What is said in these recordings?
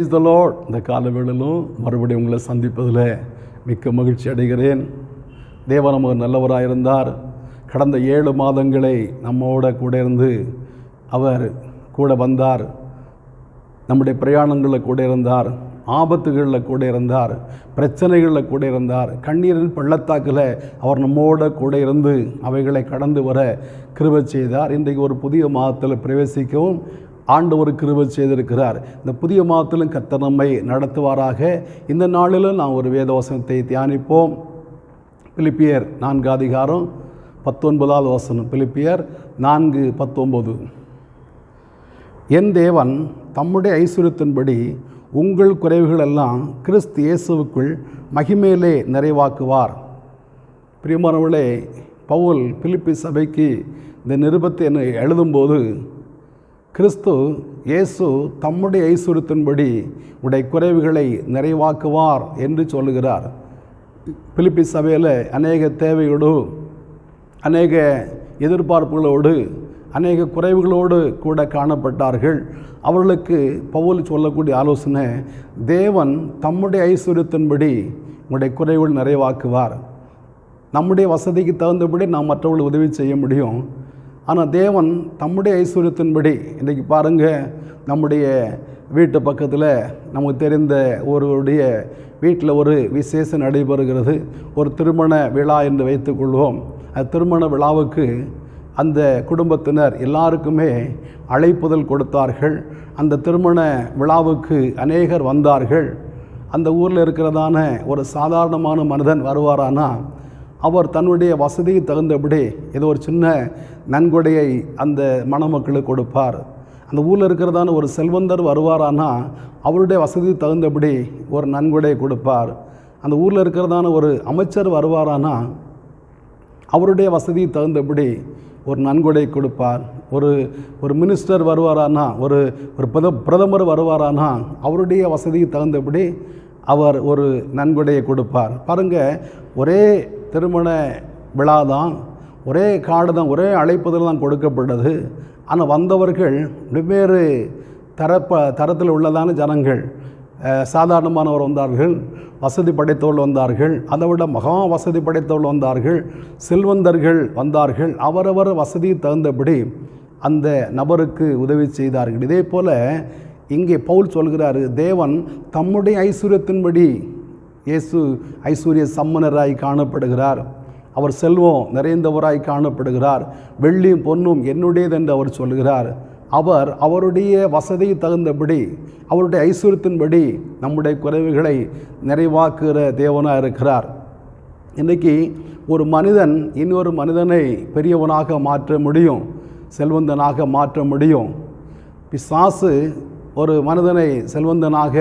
Is the Lord இந்த காலவேளிலும் மறுபடியும் உங்களை சந்திப்பதில் மிக்க மகிழ்ச்சி அடைகிறேன். தேவன் நல்லவராக இருந்தார். கடந்த ஏழு மாதங்களை நம்மோட கூட இருந்து அவர் கூட வந்தார். நம்முடைய பிரயாணங்களில் கூட இருந்தார். ஆபத்துகளில் கூட இருந்தார். பிரச்சனைகளில் கூட இருந்தார். கண்ணீரின் பள்ளத்தாக்கில் அவர் நம்மோட கூட இருந்து அவைகளை கடந்து வர கிருப செய்தார். இன்றைக்கு ஒரு புதிய மாதத்தில் பிரவேசிக்கவும் ஆண்டவர் கிருபை செய்திருக்கிறார். இந்த புதிய மாதத்திலும் கர்த்தர் நம்மை நடத்துவாராக. இந்த நாளிலும் நாம் ஒரு வேதவசனத்தை தியானிப்போம். பிலிப்பியர் நான்கு அதிகாரம் பத்தொன்பதாவது வசனம். பிலிப்பியர் நான்கு பத்தொன்பது. என் தேவன் தம்முடைய ஐஸ்வர்யத்தின்படி உங்கள் குறைவுகளெல்லாம் கிறிஸ்து இயேசுவுக்குள் மகிமேலே நிறைவாக்குவார். பிரியமானவர்களே பவுல் பிலிப்பி சபைக்கு இந்த நிருபத்தை என்னை எழுதும்போது கிறிஸ்து இயேசு தம்முடைய ஐஸ்வர்யத்தின்படி உடைய குறைவுகளை நிறைவாக்குவார் என்று சொல்லுகிறார். பிலிப்பி சபையில் அநேக தேவையோடு அநேக எதிர்பார்ப்புகளோடு அநேக குறைவுகளோடு கூட காணப்பட்டார்கள். அவர்களுக்கு பவுல் சொல்லக்கூடிய ஆலோசனை தேவன் தம்முடைய ஐஸ்வர்யத்தின்படி உங்களுடைய குறைவுகள் நிறைவாக்குவார். நம்முடைய வசதிக்கு தகுந்தபடி நாம் மற்றவர்கள் உதவி செய்ய முடியும். ஆனால் தேவன் தம்முடைய ஐஸ்வர்யத்தின்படி இன்றைக்கி பாருங்கள் நம்முடைய வீட்டு பக்கத்தில் நமக்கு தெரிந்த ஒருவருடைய வீட்டில் ஒரு விசேஷம் நடைபெறுகிறது. ஒரு திருமண விழா என்று வைத்துக்கொள்வோம் அந்த திருமண விழாவுக்கு அந்த குடும்பத்தினர் எல்லாருக்குமே அழைப்புதல் கொடுத்தார்கள். அந்த திருமண விழாவுக்கு அநேகர் வந்தார்கள். அந்த ஊரில் இருக்கிறதான ஒரு சாதாரணமான மனிதன் வருவாரானா அவர் தன்னுடைய வசதிக்கு தகுந்தபடி ஏதோ ஒரு சின்ன நன்கொடையை அந்த மணமக்களுக்கு கொடுப்பார். அந்த ஊரில் இருக்கிறதான ஒரு செல்வந்தர் வருவாரானா அவருடைய வசதிக்கு தகுந்தபடி ஒரு நன்கொடையை கொடுப்பார். அந்த ஊரில் இருக்கிறதான ஒரு அமைச்சர் வருவாரானா அவருடைய வசதிக்கு தகுந்தபடி ஒரு நன்கொடை கொடுப்பார். ஒரு ஒரு மினிஸ்டர் வருவாரானா ஒரு ஒரு பிரத பிரதமர் வருவாரானா அவருடைய வசதிக்கு தகுந்தபடி அவர் ஒரு நன்கொடையை கொடுப்பார். பாருங்கள் ஒரே திருமண விழா தான் ஒரே காடு தான் ஒரே அழைப்புதல் தான் கொடுக்கப்பட்டது. ஆனால் வந்தவர்கள் வெவ்வேறு தரப்ப தரத்தில் உள்ளதான ஜனங்கள் சாதாரணமானவர் வந்தார்கள் வசதி படைத்தவர்கள் வந்தார்கள் அதை விட மகா வசதி படைத்தவர்கள் வந்தார்கள் செல்வந்தர்கள் வந்தார்கள் அவரவர் வசதி தகுந்தபடி அந்த நபருக்கு உதவி செய்தார்கள். இதே போல் இங்கே பவுல் சொல்கிறாரு தேவன் தம்முடைய ஐஸ்வர்யத்தின்படி இயேசு ஐஸ்வர்ய சம்மனராய் காணப்படுகிறார். அவர் செல்வம் நிறைந்தவராய் காணப்படுகிறார். வெள்ளியும் பொன்னும் என்னுடையது என்று அவர் சொல்கிறார். அவர் அவருடைய வசதி தகுந்தபடி அவருடைய ஐஸ்வர்யத்தின்படி நம்முடைய குறைவுகளை நிறைவாக்குகிற தேவனாக இருக்கிறார். இன்றைக்கி ஒரு மனிதன் இன்னொரு மனிதனை பெரியவனாக மாற்ற முடியும் செல்வந்தனாக மாற்ற முடியும். பிசாசு ஒரு மனிதனை செல்வந்தனாக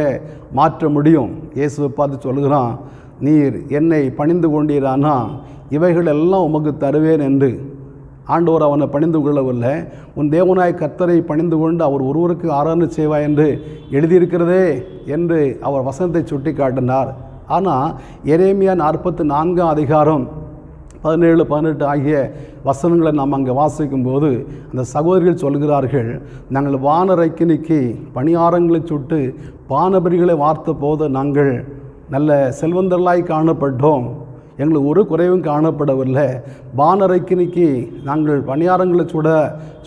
மாற்ற முடியும். இயேசுவை பார்த்து சொல்கிறான் நீர் என்னை பணிந்து கொண்டீரானா? இவைகள் எல்லாம் உமக்கு தருவேன் என்று. ஆண்டவர் அவனை பணிந்து கொள்ளவில்லை. உன் தேவனாய் கர்த்தரை பணிந்து கொண்டு அவர் ஒருவருக்கு ஆராதனை செய்வாய் என்று எழுதியிருக்கிறதே என்று அவர் வசனத்தை சுட்டி காட்டினார் ஆனால் எரேமியா நாற்பத்தி நான்காம் அதிகாரம் பதினேழு பதினெட்டு ஆகிய வசனங்களை நாம் அங்கே வாசிக்கும்போது அந்த சகோதரிகள் சொல்கிறார்கள் நாங்கள் வானரைக்கினிக்கு பணியாரங்களை சுட்டு பானபரிகளை வார்த்த போது நாங்கள் நல்ல செல்வந்தர்களாய் காணப்பட்டோம். எங்களுக்கு ஒரு குறைவும் காணப்படவில்லை. வானரைக்கினிக்கு நாங்கள் பணியாரங்களை சுட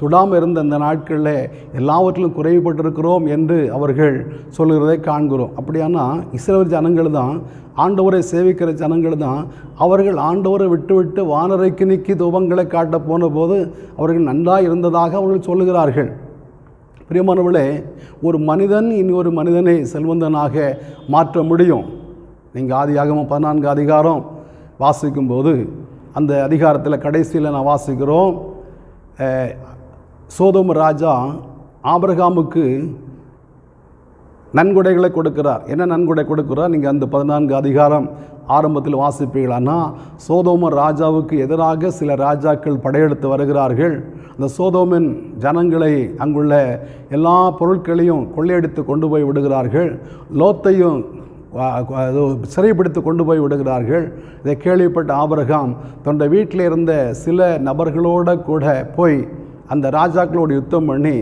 சுடாமல் இருந்த அந்த நாட்களில் எல்லாவற்றிலும் குறைவுபட்டிருக்கிறோம் என்று அவர்கள் சொல்கிறதை காண்கிறோம். அப்படியானா இஸ்ரேல் ஜனங்கள் தான் ஆண்டவரை சேவிக்கிற ஜனங்கள் தான் அவர்கள் ஆண்டவரை விட்டுவிட்டு வானரைக்கினிக்கு துவங்களை காட்ட போன போது அவர்கள் நன்றாக இருந்ததாக அவர்கள் சொல்லுகிறார்கள். பிரியமானவர்களே ஒரு மனிதன் இனி ஒரு மனிதனை செல்வந்தனாக மாற்ற முடியும். நீங்கள் ஆதியாகமம் பதினான்கு அதிகாரம் வாசிக்கும்போது அந்த அதிகாரத்தில் கடைசியில் நான் வாசிக்கிறோம் அஹ், சோதோம ராஜா ஆபிரகாமுக்கு நன்கொடைகளை கொடுக்கிறார். என்ன நன்கொடை கொடுக்கிறார்? நீங்கள் அந்த பதினான்கு அதிகாரம் ஆரம்பத்தில் வாசிப்பீங்களான்னா சோதோம ராஜாவுக்கு எதிராக சில ராஜாக்கள் படையெடுத்து வருகிறார்கள். அந்த சோதோமின் ஜனங்களை அங்குள்ள எல்லா பொருட்களையும் கொள்ளையடித்து கொண்டு போய் விடுகிறார்கள். லோத்தையும் சிறைப்பிடித்து கொண்டு போய் விடுகிறார்கள். இதை கேள்விப்பட்ட ஆபரகாம் தன்னுடைய வீட்டில் இருந்த சில நபர்களோட கூட போய் அந்த ராஜாக்களோடு யுத்தம் பண்ணி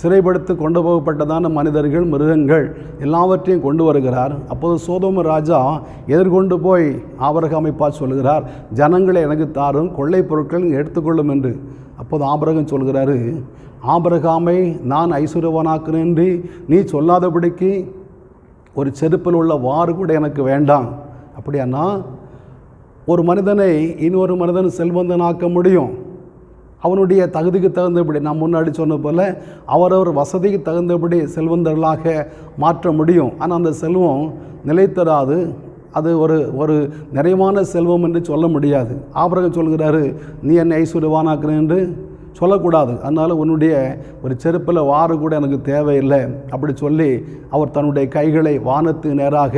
சிறைப்படுத்தி கொண்டு போகப்பட்டதான மனிதர்கள் மிருகங்கள் எல்லாவற்றையும் கொண்டு வருகிறார். அப்போது சோதோம ராஜா எதிர்கொண்டு போய் ஆபரகாமை பார்த்து சொல்கிறார் ஜனங்களை எனக்கு தாரும் கொள்ளை பொருட்கள் எடுத்துக்கொள்ளும் என்று. அப்போது ஆபரகம் சொல்கிறாரு ஆபரகாமை நான் ஐஸ்வர்யவானாக்குறேன் என்று நீ சொல்லாதபடிக்கு ஒரு செருப்பில் உள்ள வாறு கூட எனக்கு வேண்டாம். அப்படியானா? ஒரு மனிதனை இன்னொரு மனிதன் செல்வந்தனாக்க முடியும். அவனுடைய தகுதிக்கு தகுந்தபடி நான் முன்னாடி சொன்ன போல் அவரவர் வசதிக்கு தகுந்தபடி செல்வந்தர்களாக மாற்ற முடியும். ஆனால் அந்த செல்வம் நிலைத்தராது அது ஒரு ஒரு நிறைவான செல்வம் என்று சொல்ல முடியாது. ஆபரகம் சொல்கிறாரு நீ என்னை ஐஸ்வர்யவானாக்குறேன் என்று? சொல்லக்கூடாது. அதனால் உன்னுடைய ஒரு செருப்பில் வாறு கூட எனக்கு தேவையில்லை. அப்படி சொல்லி அவர் தன்னுடைய கைகளை வானத்து நேராக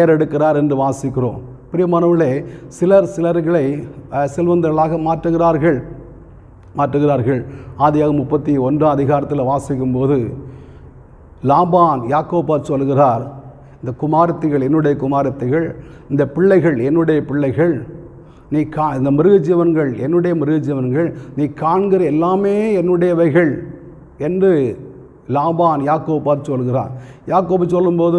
ஏறெடுக்கிறார் என்று வாசிக்கிறோம். பிரியமானவர்களே சிலர் சிலர்களை செல்வந்தர்களாக மாற்றுகிறார்கள். மாற்றுகிறார்கள். ஆதியாக முப்பத்தி ஒன்றாம் அதிகாரத்தில் வாசிக்கும்போது லாபான் யாக்கோபா சொல்கிறார் இந்த குமாரத்திகள் என்னுடைய குமாரத்திகள் இந்த பிள்ளைகள் என்னுடைய பிள்ளைகள் நீ கா இந்த மிருகஜீவன்கள் என்னுடைய மிருகஜீவன்கள் நீ காண்கிற எல்லாமே என்னுடையவைகள் என்று லாபான் யாக்கோ பார்த்து சொல்கிறார். யாக்கோபு சொல்லும்போது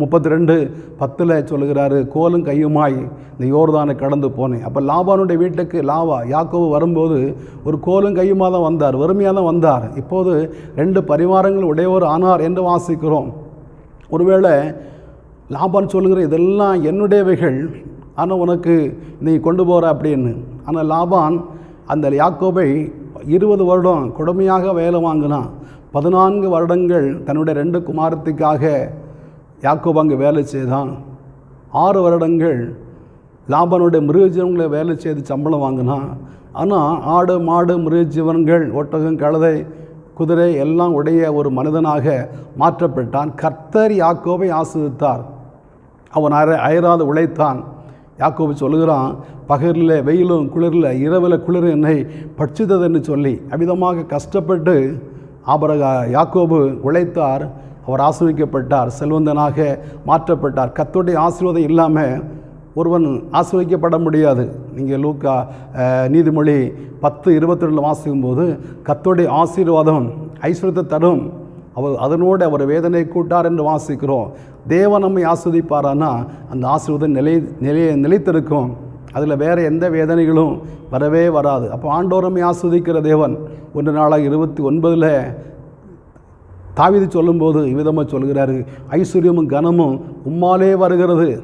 முப்பத்தி ரெண்டு பத்தில் சொல்கிறாரு கோலும் கையுமாய் இந்த யோர்தானை கடந்து போனேன். அப்போ லாபானுடைய வீட்டுக்கு லாவா யாக்கோவு வரும்போது ஒரு கோலும் கையுமாக தான் வந்தார் வறுமையாக தான் வந்தார். இப்போது ரெண்டு பரிவாரங்கள் உடையவர் ஆனார் என்று வாசிக்கிறோம். ஒருவேளை லாபான் சொல்லுகிற இதெல்லாம் என்னுடையவைகள் ஆனால் உனக்கு நீ கொண்டு போகிற அப்படின்னு. ஆனால் லாபான் அந்த யாக்கோபை இருபது வருடம் கொடுமையாக வேலை வாங்கினான். பதினான்கு வருடங்கள் தன்னுடைய ரெண்டு குமாரத்துக்காக யாக்கோபு அங்கே வேலை செய்தான். ஆறு வருடங்கள் லாபானுடைய மிருகஜீவன்களை வேலை செய்து சம்பளம் வாங்கினான். ஆனால் ஆடு மாடு மிருகஜீவன்கள் ஒட்டகம் கழுதை குதிரை எல்லாம் உடைய ஒரு மனிதனாக மாற்றப்பட்டான். கர்த்தர் யாக்கோவை ஆசிரித்தார் அவன் அற அயராது உழைத்தான். யாக்கோபு சொல்லுகிறான் பகலில் வெயிலும் குளிரில் இரவில் குளிர் என்னை பட்சித்ததுன்னு சொல்லி. அமிதமாக கஷ்டப்பட்டு ஆபரக யாக்கோபு உழைத்தார் அவர் ஆசிரியக்கப்பட்டார் செல்வந்தனாக மாற்றப்பட்டார். கத்தோடைய ஆசீர்வாதம் இல்லாமல் ஒருவன் ஆசிர்வதிக்கப்பட முடியாது. நீங்கள் லூக்கா நீதிமொழி பத்து இருபத்தி வாசிக்கும் போது கத்தோடைய ஆசீர்வாதம் ஐஸ்வர்யத்தை தரும். அவர் அதனோடு அவர் வேதனை கூட்டார் என்று வாசிக்கிறோம். தேவன் நம்மை ஆஸ்வதிப்பாரானா அந்த ஆசீர்வாதம் நிலை நிலைய நிலைத்திருக்கும். அதில் வேறு எந்த வேதனைகளும் வரவே வராது. அப்போ ஆண்டோரமை ஆஸ்வதிக்கிற தேவன். ஒன்று நாளாக இருபத்தி ஒன்பதில் தாவிதி சொல்லும்போது இவ்விதமாக சொல்கிறாரு. ஐஸ்வர்யமும் கனமும் உம்மாலே வருகிறது.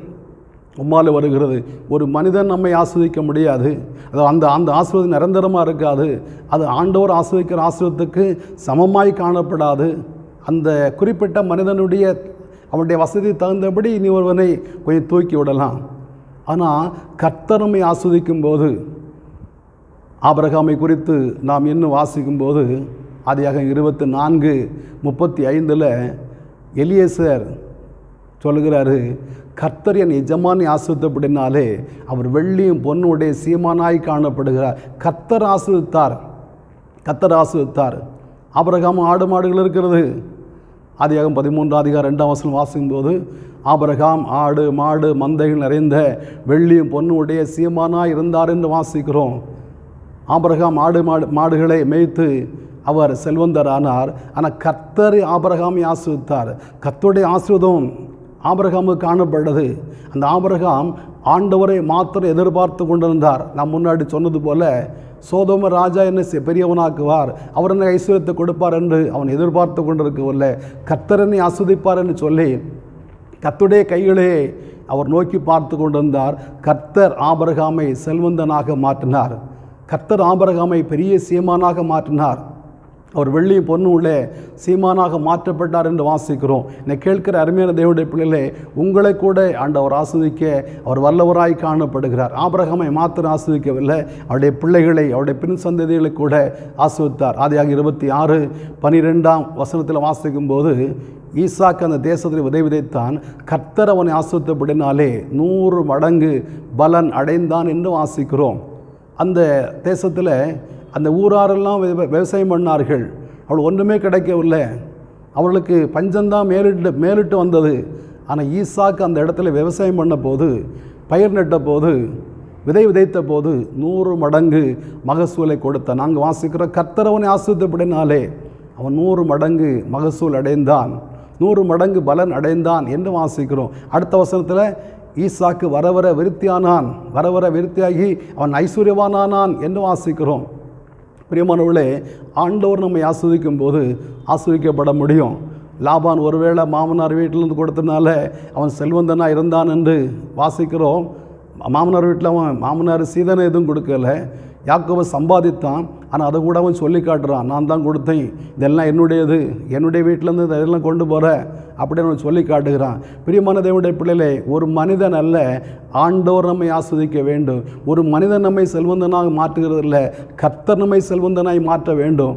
உம்மாலே வருகிறது. ஒரு மனிதன் நம்மை ஆஸ்வதிக்க முடியாது. அது அந்த அந்த ஆசீர்வாதம் நிரந்தரமாக இருக்காது. அது ஆண்டவர் ஆஸ்வதிக்கிற ஆசிரியத்துக்கு சமமாய் காணப்படாது. அந்த குறிப்பிட்ட மனிதனுடைய அவனுடைய வசதி தகுந்தபடி நீ ஒருவனை கொஞ்சம் தூக்கி விடலாம். ஆனால் கர்த்தரமை ஆஸ்வதிக்கும் போது ஆபிரகாமை குறித்து நாம் இன்னும் வாசிக்கும்போது ஆதியாக இருபத்தி நான்கு முப்பத்தி ஐந்தில் எலியேசர் சொல்லுகிறாரு கர்த்தர் என் எஜமானி ஆசிரித்தப்படினாலே அவர் வெள்ளியும் பொண்ணுடைய சீமானாய் காணப்படுகிறார். கர்த்தர் ஆசிரித்தார் கர்த்தர் ஆசிரித்தார் ஆபிரகாம் ஆடு மாடுகள் இருக்கிறது. ஆதியாகம் பதிமூன்றாம் அதிகாரம் ரெண்டாம் வசனம் வாசிக்கும்போது ஆபரகாம் ஆடு மாடு மந்தைகள் நிறைந்த வெள்ளியும் பொண்ணு உடைய சீமானாக இருந்தார் என்று வாசிக்கிறோம். ஆபரகாம் ஆடு மாடு மாடுகளை மேய்த்து அவர் செல்வந்தரானார். ஆனால் கர்த்தர் ஆபரகாமை ஆசிரித்தார். கத்தருடைய ஆசீர்வாதம் ஆபரகாமுக்கு காணப்பட்டது. அந்த ஆபரகாம் ஆண்டவரை மாத்திரம் எதிர்பார்த்து கொண்டிருந்தார். நான் முன்னாடி சொன்னது போல சோதோம ராஜா என்ன செ- பெரியவனாக்குவார். அவர் என்ன ஐஸ்வர்யத்தை கொடுப்பார் என்று அவன் எதிர்பார்த்து கொண்டிருக்கவில்லை. கத்தரனை என்னை ஆஸ்வதிப்பார் என்று சொல்லி கத்துடைய கைகளே அவர் நோக்கி பார்த்து கொண்டிருந்தார். கர்த்தர் ஆபரகாமை செல்வந்தனாக மாற்றினார். கர்த்தர் ஆபரகாமை பெரிய சீமானாக மாற்றினார். அவர் வெள்ளி பொண்ணு உள்ளே சீமானாக மாற்றப்பட்டார் என்று வாசிக்கிறோம். என்னை கேட்கிற அருமையான தேவனுடைய பிள்ளைகளே உங்களை கூட ஆண்டவர் ஆஸ்வதிக்க அவர் வல்லவராய் காணப்படுகிறார். ஆபரகமை மாத்திரம் ஆஸ்வதிக்கவில்லை அவருடைய பிள்ளைகளை அவருடைய பின் சந்ததிகளை கூட ஆஸ்வதித்தார் ஆதியாக இருபத்தி ஆறு பனிரெண்டாம் வசனத்தில் வாசிக்கும்போது ஈசாக்கு அந்த தேசத்தில் விதை விதைத்தான் கர்த்தர் அவனை ஆஸ்வதித்தபடினாலே நூறு மடங்கு பலன் அடைந்தான் என்று வாசிக்கிறோம். அந்த தேசத்தில் அந்த ஊராரெல்லாம் விவ- விவசாயம் பண்ணார்கள். அவள் ஒன்றுமே கிடைக்கவில்லை. அவளுக்கு பஞ்சம்தான் மேலிட்டு மேலிட்டு வந்தது. ஆனால் ஈசாக்கு அந்த இடத்துல விவசாயம் பண்ண போது பயிர் நட்ட போது விதை விதைத்த போது நூறு மடங்கு மகசூலை கொடுத்த நாங்கள் வாசிக்கிற கர்த்தரவனை ஆசிரித்தபடினாலே அவன் நூறு மடங்கு மகசூல் அடைந்தான். நூறு மடங்கு பலன் அடைந்தான் என்று வாசிக்கிறோம். அடுத்த வசனத்தில் ஈசாக்கு வர வர விருத்தியானான். வர வர விருத்தியாகி அவன் ஐஸ்வர்யவானானான் என்று வாசிக்கிறோம். பிரியமானவர்களே ஆண்டவர் நம்மை ஆஸ்வதிக்கும் போது ஆஸ்வதிக்கப்பட முடியும். லாபான் ஒருவேளை மாமனார் வீட்டிலேருந்து கொடுத்தனால அவன் செல்வந்தனாக இருந்தான் என்று வாசிக்கிறோம். மாமனார் வீட்டில் அவன் மாமனார் சீதனை எதுவும் கொடுக்கல. யாக்கோவை சம்பாதித்தான் ஆனால் அதை கூட அவன் சொல்லி காட்டுறான் நான் தான் கொடுத்தேன் இதெல்லாம் என்னுடையது என்னுடைய வீட்டிலேருந்து இதெல்லாம் கொண்டு போகிறேன் அப்படின்னு அவன் சொல்லி காட்டுகிறான். பிரியமான தேவனுடைய பிள்ளைகளே ஒரு மனிதன் அல்ல ஆண்டவர் நம்மை ஆஸ்வதிக்க வேண்டும். ஒரு மனிதன் நம்மை செல்வந்தனாக மாற்றுகிறது இல்லை கர்த்தர் நம்மை செல்வந்தனாய் மாற்ற வேண்டும்.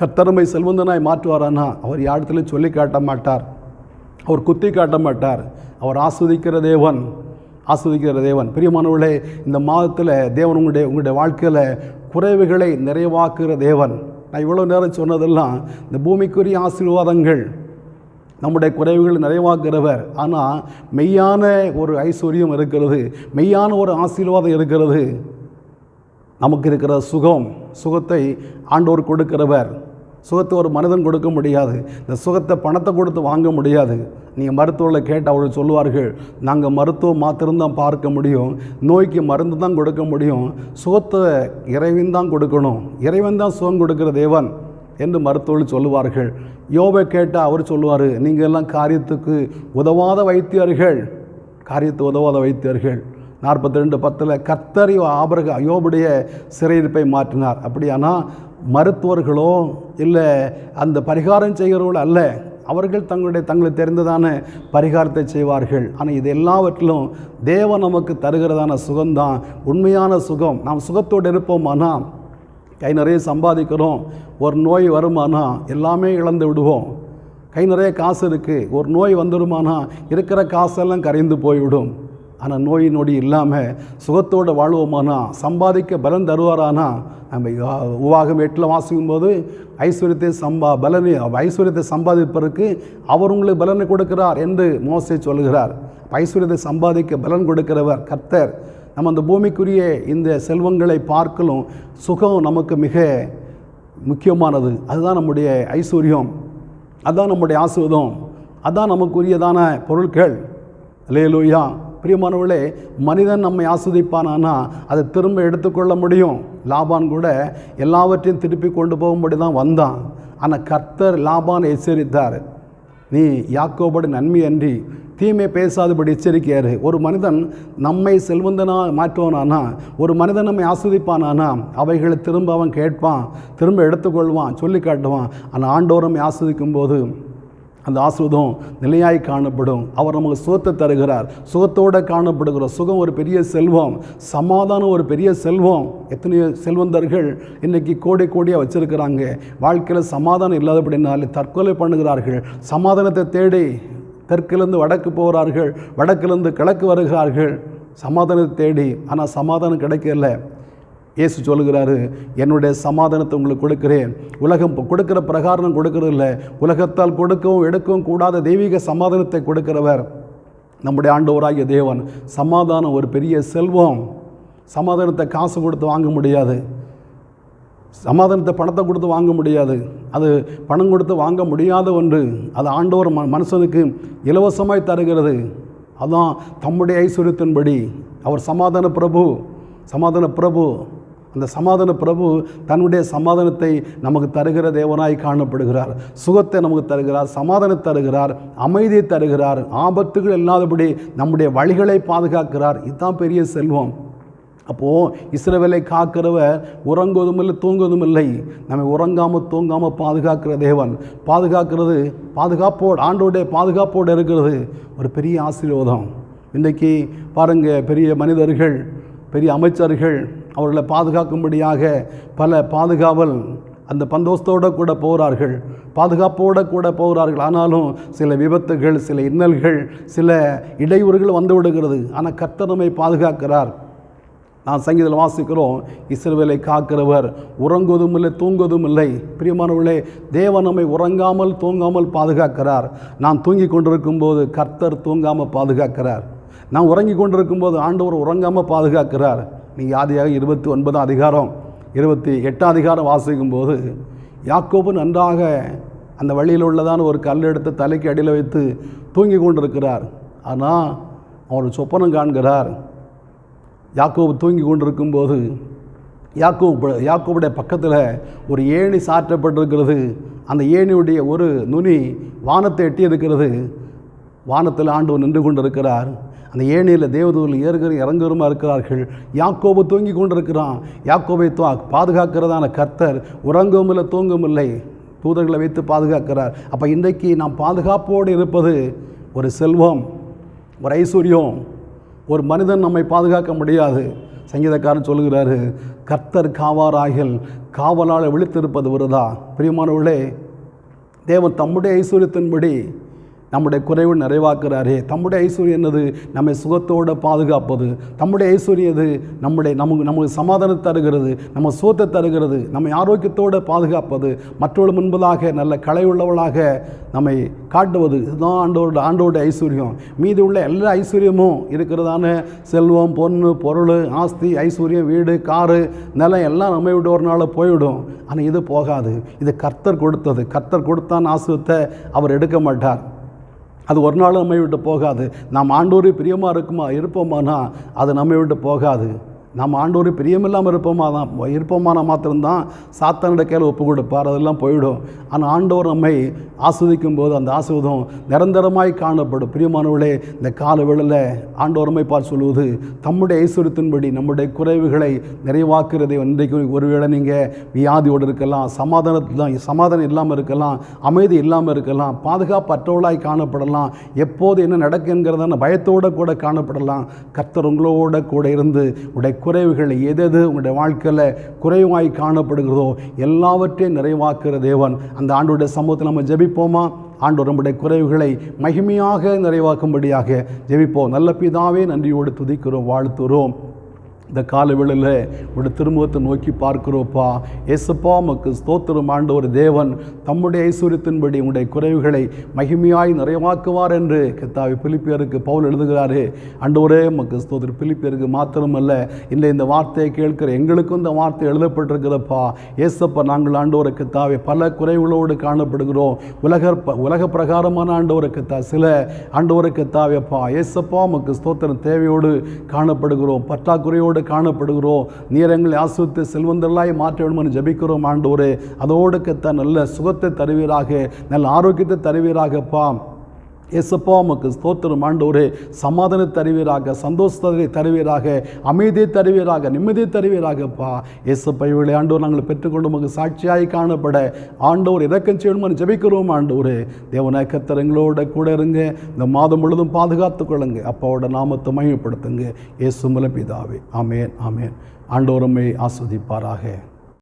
கர்த்தரமை செல்வந்தனாய் மாற்றுவாரானா? அவர் யாரிடத்திலும் சொல்லி காட்ட மாட்டார். அவர் குத்தி காட்ட மாட்டார். அவர் ஆஸ்வதிக்கிற தேவன். ஆஸ்வதிக்கிற தேவன். பிரியமானவர்களே இந்த மாதத்தில் தேவன் உங்களுடைய உங்களுடைய வாழ்க்கையில் குறைவுகளை நிறைவாக்குகிற தேவன். நான் இவ்வளோ நேரம் சொன்னதெல்லாம் இந்த பூமிக்குரிய ஆசீர்வாதங்கள் நம்முடைய குறைவுகளை நிறைவாக்குகிறவர். ஆனால் மெய்யான ஒரு ஐஸ்வர்யம் இருக்கிறது மெய்யான ஒரு ஆசீர்வாதம் இருக்கிறது. நமக்கு இருக்கிற சுகம் சுகத்தை ஆண்டோர் கொடுக்கிறவர். சுகத்தை ஒரு மனிதன் கொடுக்க முடியாது. இந்த சுகத்தை பணத்தை கொடுத்து வாங்க முடியாது. நீங்கள் மருத்துவரில் கேட்டு அவர்கள் சொல்லுவார்கள் நாங்கள் மருத்துவம் மாத்திரம்தான் பார்க்க முடியும். நோய்க்கு மருந்து தான் கொடுக்க முடியும். சுகத்தை இறைவன் தான் கொடுக்கணும். இறைவன் தான் சுகம் கொடுக்கிற தேவன் என்று மருத்துவர்கள் சொல்லுவார்கள். யோபை கேட்டால் அவர் சொல்லுவார் நீங்கள் எல்லாம் காரியத்துக்கு உதவாத வைத்தியர்கள். காரியத்து உதவாத வைத்தியர்கள். நாற்பத்தி ரெண்டு பத்தில் கத்தரி ஆபரக யோபுடைய சிறையிருப்பை மாற்றினார். அப்படியானால் மருத்துவர்களோ இல்லை அந்த பரிகாரம் செய்கிறவர்களோ அல்ல. அவர்கள் தங்களுடைய தங்களுக்கு தெரிந்ததான பரிகாரத்தை செய்வார்கள். ஆனால் இது எல்லாவற்றிலும் தேவன் நமக்கு தருகிறதான சுகம்தான். உண்மையான சுகம். நாம் சுகத்தோடு இருப்போமானால் கை நிறைய சம்பாதிக்கிறோம். ஒரு நோய் வருமானா? எல்லாமே இழந்து விடுவோம். கை நிறைய காசு இருக்குது ஒரு நோய் வந்துடுமானா இருக்கிற காசெல்லாம் கரைந்து போய்விடும். ஆனால் நோய் நொடி இல்லாமல் சுகத்தோடு வாழ்வோமானா? சம்பாதிக்க பலன் தருவாரானா? நம்ம உவாகம் எட்டில் வாசிக்கும் போது ஐஸ்வர்யத்தை சம்பா பலனை ஐஸ்வர்யத்தை சம்பாதிப்பதற்கு அவர் உங்களுக்கு பலனை கொடுக்கிறார் என்று மோசை சொல்கிறார் ஐஸ்வர்யத்தை சம்பாதிக்க பலன் கொடுக்கிறவர் கர்த்தர். நம்ம அந்த பூமிக்குரிய இந்த செல்வங்களை பார்க்கலும் சுகம் நமக்கு மிக முக்கியமானது. அதுதான் நம்முடைய ஐஸ்வர்யம். அதுதான் நம்முடைய ஆசுவதம் அதுதான் நமக்குரியதான பொருட்கள். லேலூயா பிரியமானவர்களே மனிதன் நம்மை ஆஸ்வதிப்பானா அதை திரும்ப எடுத்துக்கொள்ள முடியும். லாபான் கூட எல்லாவற்றையும் திருப்பி கொண்டு போகும்படி தான் வந்தான். ஆனால் கர்த்தர் லாபான் எச்சரித்தார். நீ யாக்கோபடி நன்மை அன்றி தீமை பேசாதபடி எச்சரிக்கையார். ஒரு மனிதன் நம்மை செல்வந்தனா மாற்றுவானானா ஒரு மனிதன் நம்மை ஆஸ்வதிப்பானானா அவைகளை திரும்ப அவன் கேட்பான் திரும்ப எடுத்துக்கொள்வான் சொல்லி காட்டுவான். ஆனால் ஆண்டோரம் ஆஸ்வதிக்கும் போது அந்த ஆசிர்வாதம் நிலையாய் காணப்படும். அவர் நமக்கு சுகத்தை தருகிறார். சுகத்தோடு காணப்படுகிற சுகம் ஒரு பெரிய செல்வம். சமாதானம் ஒரு பெரிய செல்வம். எத்தனையோ செல்வந்தர்கள் இன்றைக்கி கோடி கோடியாக வச்சுருக்கிறாங்க. வாழ்க்கையில் சமாதானம் இல்லாதபடினாலே தற்கொலை பண்ணுகிறார்கள். சமாதானத்தை தேடி தெற்கிலிருந்து வடக்கு போகிறார்கள். வடக்கிலிருந்து கிழக்கு வருகிறார்கள். சமாதானத்தை தேடி. ஆனால் சமாதானம் கிடைக்கல. இயேசு சொல்லுகிறாரு என்னுடைய சமாதானத்தை உங்களுக்கு கொடுக்கிறேன். உலகம் கொடுக்கிற பிரகாரம் கொடுக்கறதில்ல உலகத்தால் கொடுக்கவும் எடுக்கவும் கூடாத தெய்வீக சமாதானத்தை கொடுக்கிறவர் நம்முடைய ஆண்டவராகிய தேவன். சமாதானம் ஒரு பெரிய செல்வம். சமாதானத்தை காசு கொடுத்து வாங்க முடியாது. சமாதானத்தை பணத்தை கொடுத்து வாங்க முடியாது. அது பணம் கொடுத்து வாங்க முடியாத ஒன்று. அது ஆண்டவர் ம மனுஷனுக்கு இலவசமாய் தருகிறது. அதான் தம்முடைய ஐஸ்வர்யத்தின்படி. அவர் சமாதான பிரபு. சமாதான பிரபு. அந்த சமாதான பிரபு தன்னுடைய சமாதானத்தை நமக்கு தருகிற தேவனாய் காணப்படுகிறார். சுகத்தை நமக்கு தருகிறார் சமாதானம் தருகிறார் அமைதியை தருகிறார் ஆபத்துகள் இல்லாதபடி நம்முடைய வழிகளை பாதுகாக்கிறார். இதுதான் பெரிய செல்வம். அப்போது இஸ்ரவேலை காக்கிறவர் உறங்குவதும் இல்லை தூங்குவதும் இல்லை. நம்மை உறங்காமல் தூங்காமல் பாதுகாக்கிற தேவன். பாதுகாக்கிறது பாதுகாப்போடு ஆண்டோடைய பாதுகாப்போடு இருக்கிறது. ஒரு பெரிய ஆசீர்வாதம். இன்றைக்கி பாருங்கள் பெரிய மனிதர்கள் பெரிய அமைச்சர்கள் அவர்களை பாதுகாக்கும்படியாக பல பாதுகாவல் அந்த பந்தோஸ்தோடு கூட போகிறார்கள் பாதுகாப்போடு கூட போகிறார்கள் ஆனாலும் சில விபத்துகள் சில இன்னல்கள் சில இடையூறுகள் வந்து விடுகிறது. ஆனால் கர்த்தர் நம்மை பாதுகாக்கிறார். நான் சங்கீதத்தில் வாசிக்கிறோம் இஸ்ரவேலை காக்கிறவர் உறங்குவதும் இல்லை தூங்குவதும் இல்லை. பிரியமானவர்களே தேவன் நம்மை உறங்காமல் தூங்காமல் பாதுகாக்கிறார். நான் தூங்கி கொண்டிருக்கும் போது கர்த்தர் தூங்காமல் பாதுகாக்கிறார். நான் உறங்கி கொண்டிருக்கும் போது ஆண்டவர் உறங்காமல் பாதுகாக்கிறார். நீ ஆதியாக இருபத்தி ஒன்பதாம் அதிகாரம் இருபத்தி எட்டாம் அதிகாரம் வாசிக்கும் போது யாக்கோபு நன்றாக அந்த வழியில் உள்ளதான ஒரு கல் எடுத்து தலைக்கு அடியில் வைத்து தூங்கி கொண்டிருக்கிறார். ஆனால் அவர் சொப்பனம் காண்கிறார். யாக்கோபு தூங்கி கொண்டிருக்கும்போது யாக்கோபு யாக்கோபுடைய பக்கத்தில் ஒரு ஏணி சாற்றப்பட்டிருக்கிறது. அந்த ஏணியுடைய ஒரு நுனி வானத்தை எட்டி இருக்கிறது வானத்தில் ஆண்டவர் நின்று கொண்டிருக்கிறார். அந்த ஏனையில் தேவதூரில் ஏறுகிற இறங்குறமா இருக்கிறார்கள். யாக்கோபு தூங்கி கொண்டிருக்கிறான். யாக்கோபை தூ பாதுகாக்கிறதான கர்த்தர் உறங்கவும் இல்லை தூங்கவும் இல்லை தூதர்களை வைத்து பாதுகாக்கிறார். அப்போ இன்றைக்கு நாம் பாதுகாப்போடு இருப்பது ஒரு செல்வம் ஒரு ஐஸ்வர்யம். ஒரு மனிதன் நம்மை பாதுகாக்க முடியாது. சங்கீதக்காரன் சொல்லுகிறாரு கர்த்தர் காவாராகில் காவலால் விழித்திருப்பது ஒருதா பிரியமானவர்களே தேவன் தம்முடைய ஐஸ்வர்யத்தின்படி நம்முடைய குறைவு நிறைவாக்குறாரே. தம்முடைய ஐஸ்வர்யம் என்னது? நம்மை சுகத்தோடு பாதுகாப்பது. தம்முடைய ஐஸ்வர்யம் எது? நம்முடைய நமக்கு நமக்கு சமாதானம் தருகிறது. நம்ம சுகத்தை தருகிறது. நம்மை ஆரோக்கியத்தோடு பாதுகாப்பது. மற்றவர்கள் முன்பதாக நல்ல கலை உள்ளவளாக நம்மை காட்டுவது. இதுதான் ஆண்டோட ஆண்டோட ஐஸ்வர்யம். மீதி உள்ள எல்லா ஐஸ்வர்யமும் இருக்கிறதான செல்வம் பொண்ணு பொருள் ஆஸ்தி ஐஸ்வர்யம் வீடு காரு நிலம் எல்லாம் நம்மை விட்டு ஒரு நாள் போய்விடும். ஆனால் இது போகாது. இது கர்த்தர் கொடுத்தது. கர்த்தர் கொடுத்தான் ஆசிரியத்தை அவர் எடுக்க மாட்டார். அது ஒரு நாள் நம்மை விட்டு போகாது. நாம் ஆண்டோரே பிரியமாக இருக்குமா இருப்போமானா அது நம்மை விட்டு போகாது. நாம் ஆண்டோரு பிரியமில்லாமல் இருப்போமா? தான் இருப்போமான மாத்திரம்தான் சாத்தானோட கையில் ஒப்பு கொடுப்பார். அதெல்லாம் போயிடும். ஆனால் ஆண்டவர் நம்மை ஆஸ்வதிக்கும் போது அந்த ஆசிர்வாதம் நிரந்தரமாய் காணப்படும். பிரியமானவர்களே இந்த கால வேளையில் ஆண்டவர் நம்மை பார்த்து சொல்லுவது தம்முடைய ஐஸ்வர்யத்தின்படி நம்முடைய குறைவுகளை நிறைவாக்குறதை இன்றைக்கு ஒருவேளை நீங்கள் வியாதியோடு இருக்கலாம் சமாதானத்தில் சமாதானம் இல்லாமல் இருக்கலாம் அமைதி இல்லாமல் இருக்கலாம் பாதுகாப்பற்றவளாய் காணப்படலாம் எப்போது என்ன நடக்குங்கிறதான பயத்தோடு கூட காணப்படலாம். கர்த்தர் உங்களோட கூட இருந்து உடைய குறைவுகளை எதெது உங்களுடைய வாழ்க்கையில் குறைவாய் காணப்படுகிறதோ எல்லாவற்றையும் நிறைவாக்குற தேவன். அந்த ஆண்டோடைய சமூகத்தில் நம்ம ஜெபிப்போமா? ஆண்டோர் நம்முடைய குறைவுகளை மகிமையாக நிறைவாக்கும்படியாக ஜெபிப்போம். நல்ல பிதாவே நன்றியோடு துதிக்கிறோம் வாழ்த்துறோம். இந்த காலவேளையில் உடைய திருமுகத்தை நோக்கி பார்க்கிறோப்பா. ஏசப்பா மக்கு ஸ்தோத்திரம் ஆண்டவர் தேவன் தம்முடைய ஐஸ்வர்யத்தின்படி உங்களுடைய குறைவுகளை மகிமையாய் நிறைவாக்குவார் என்று கத்தாவி பிலிப்பியருக்கு பவுல் எழுதுகிறாரு. ஆண்டவரே மக்கு ஸ்தோத்திரம். பிலிப்பியருக்கு மாத்திரமல்ல இல்லை இந்த வார்த்தையை கேட்கிற எங்களுக்கும் இந்த வார்த்தை எழுதப்பட்டிருக்கிறப்பா. ஏசப்பா நாங்கள் ஆண்டவரை கத்தாவை பல குறைவுகளோடு காணப்படுகிறோம். உலக உலக பிரகாரமான ஆண்டவரை கத்தா சில ஆண்டவரை கத்தாவைப்பா ஏசப்பா மக்கு ஸ்தோத்திரம் தேவையோடு காணப்படுகிறோம். பற்றாக்குறையோடு காணப்படுகிறோம். நீரங்களை ஆசிரித்து செல்வந்தர்களாய் மாற்ற வேண்டும் என்று ஜபிக்கிறோம் ஆண்டோரே அதோடு கத்த நல்ல சுகத்தை தருவீராக நல்ல ஆரோக்கியத்தை தருவீராகப்பா. ஏசப்பா உமக்கு ஸ்தோத்திரம். ஆண்டவரே சமாதான தருவீராக சந்தோஷத்தை தருவீராக அமைதியை தருவீராக நிம்மதியை தருவீராகப்பா. ஏசப்பா இவளை ஆண்டவர் நாங்கள் பெற்றுக்கொண்டு உமக்கு சாட்சியாய் காணப்பட. ஆண்டவர் இறக்கம் செய்யணும்னு ஜபிக்கிறோம் ஆண்டவரே. தேவன கர்த்தர் கூட இருங்க. இந்த மாதம் முழுதும் பாதுகாத்து கொள்ளுங்க. அப்பாவோட நாமத்தை மையப்படுத்துங்க இயேசு மூலம் பிதாவே. ஆமேன் ஆமேன். ஆண்டவரம்மை ஆஸ்வதிப்பாராக.